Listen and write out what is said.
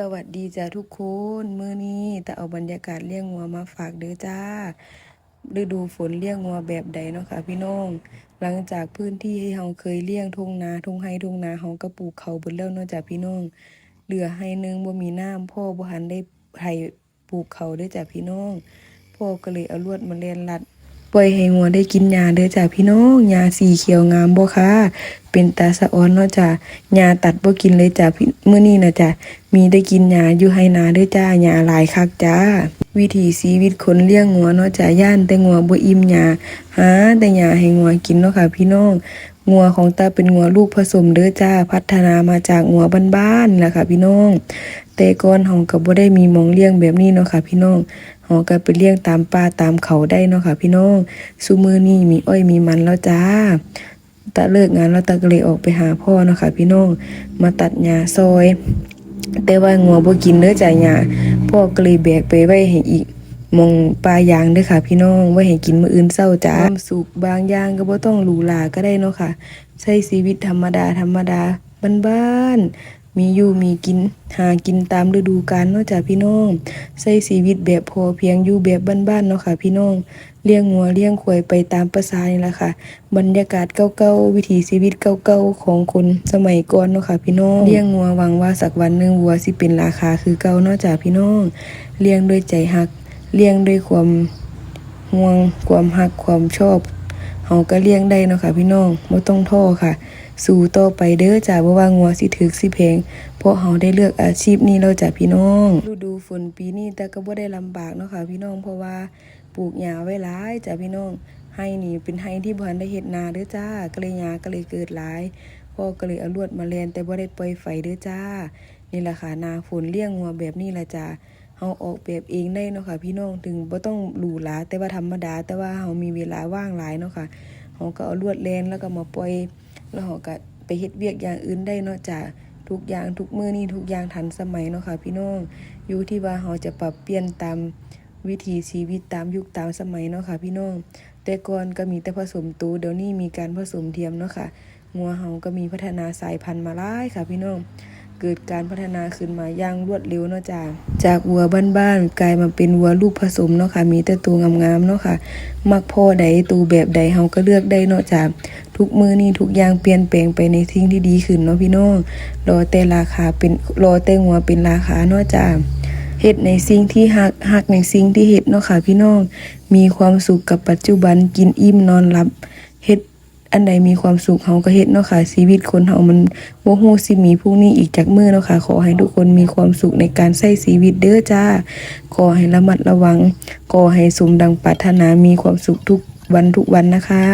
สวัสดีจ้าทุกคนมื้อนี้แต่เอาบรรยากาศเลี้ยงงัวมาฝากเด้อจ้าฤดูฝนเลี้ยงงัวแบบใดเนาะค่ะพี่น้อง หลังจากพื้นที่ที่เฮาเคยเลี้ยงทุ่งนาทุ่งไร่ทุ่งนาเฮาก็ปลูกเขาเบิดแล้วเนาะจ้าพี่น้องเหลือให้หนึงบ่มีน้ำพ่อบ่ทันได้ให้ปลูกเขาด้อจ้าพี่น้องพ่อก็เลยเอาลวดมาเล่นลัด ปล่อยให้งัวได้กินหญ้าเด้อจ้าพี่น้องหญ้าสีเขียวงามบ่คะเป็นตาสะออนเนาะจ้าหญ้าตัดบ่กินเลยจ้าพี่มื้อนี้นะจ้ามีได้กินหญ้าอยู่ให้นาเด้อจ้าหญ้าหลายคักจ้าวิถีชีวิตคนเลี้ยงงัวเนาะจ้าย่านแต่งัวบ่อิ่มหญ้าหาแต่หญ้าให้งัวกินเนาะค่ะ พี่น้องงัวของตาเป็นงัวลูกผสมเด้อจ้าพัฒนามาจากงัวบ้านๆล่ะค่ะ พี่น้อง แต่ก่อนเฮาก็บ่ได้มีมองเลี้ยงแบบนี้เนาะค่ะ พี่น้อง เฮาก็ไปเลี้ยงตามป่าตามเขาได้เนาะค่ะ พี่น้องซุมื้อนี้มีอ้อยมีมันแล้วจ้าตาเลิกงานแล้วตาก็เลยออกไปหาพ่อเนาะค่ะ พี่น้องมาตัดหญ้าซอย แต่ว่างัวบ่กินเด้อจ้าหญ้าพ่อก็เลยแบกไปไว้ให้อีกมองปลายางด้อค่ะ พี่น้องไว้ให้กินมื้ออื่นเช้าจ้าความสุขบางอย่างก็บ่ต้องหรูหราก็ได้เนาะค่ะ ใช้ชีวิตธรรมดาธรรมดาบ้านๆ มีอยู่มีกิน หากินตามฤดูกาลเนาะจ้ะพี่น้องใช้ชีวิตแบบพอเพียงอยู่แบบบ้านๆเนาะค่ะ พี่น้องเลี้ยงงัวเลี้ยงควายไปตามประสานี่แหละค่ะ บรรยากาศเก่าๆวิถีชีวิตเก่าๆของคนสมัยก่อนเนาะค่ะ พี่น้องเลี้ยงงัวหวังว่าสักวันหนึ่งวัวสิเป็นราคาคือเก่าเนาะจ้ะพี่น้องเลี้ยงด้วยใจฮักเลี้ยงด้วยความห่วงความฮักความชอบ เฮาก็เลี้ยงได้เนาะค่ะพี่น้องบ่ต้องท้อค่ะ สู่ต่อไปเด้อจ้าบ่ว่างัวสิถึกสิแพงเพราะเฮาได้เลือกอาชีพนี้แล้วจ้ะพี่น้องฤดูฝนปีนี้แต่ก็บ่ได้ลำบากเนาะค่ะพี่น้องเพราะว่าปลูกหญ้าไว้หลายจ้ะพี่น้องให้นี่เป็นให้ที่บ่ทันได้เฮ็ดนาเด้อจ้าก็เลยหญ้าก็เลยเกิดหลายพ่อก็เลยเอาลวดมาแลนแต่บ่ได้ปล่อยไฟเด้อจ้า นี่แหละค่ะนาฝนเลี้ยงงัวแบบนี้ล่ะจ้า เฮาออกแบบเองได้เนาะค่ะพี่น้องถึงบ่ต้องหรูหราแต่ว่าธรรมดา แต่ว่าเฮามีเวลาว่างหลายเนาะค่ะเฮาก็เอาลวดแลนแล้วก็มาปล่อย แล้วเฮาก็ไปเฮ็ดเวียกอย่างอื่นได้เนาะจ้ะทุกอย่างทุกมือนี้ทุกอย่างทันสมัยเนาะค่ะพี่น้องอยู่ที่ว่าเฮาจะปรับเปลี่ยนตามวิถีชีวิตตามยุคตามสมัยเนาะค่ะพี่น้องแต่ก่อนก็มีแต่ผสมตูเดี๋ยวนี้มีการผสมเทียมเนาะค่ะงัวเฮาก็มีพัฒนาสายพันธุ์มาหลายค่ะพี่น้อง เกิดการพัฒนาขึ้นมาอย่างรวดเร็วเนาะจ้าจากวัวบ้านๆกลายมาเป็นวัวลูกผสมเนาะค่ะมีแต่ตัวงามๆเนาะค่ะ มักพ่อใดตัวแบบใดเฮาก็เลือกได้เนาะจ้าทุกมือนี้ทุกอย่างเปลี่ยนแปลงไปในสิ่งที่ดีขึ้นเนาะพี่น้องรอแต่ราคาเป็นรอแต่งัวเป็นราคาเนาะจ้าเฮ็ดในสิ่งที่ฮักฮักในสิ่งที่เฮ็ดเนาะค่ะพี่น้อง มีความสุขกับปัจจุบันกินอิ่มนอนหลับเฮ็ด อันใดมีความสุขเฮาก็เฮ็ดเนาะค่ะชีวิตคนเฮามันบ่ฮู้สิมีพรุ่งนี้อีกจักมื้อเนาะค่ะขอให้ทุกคนมีความสุขในการใช้ชีวิตเด้อจ้าขอให้ระมัดระวังขอให้สมดังปรารถนามีความสุขทุกวันทุกวันนะคะ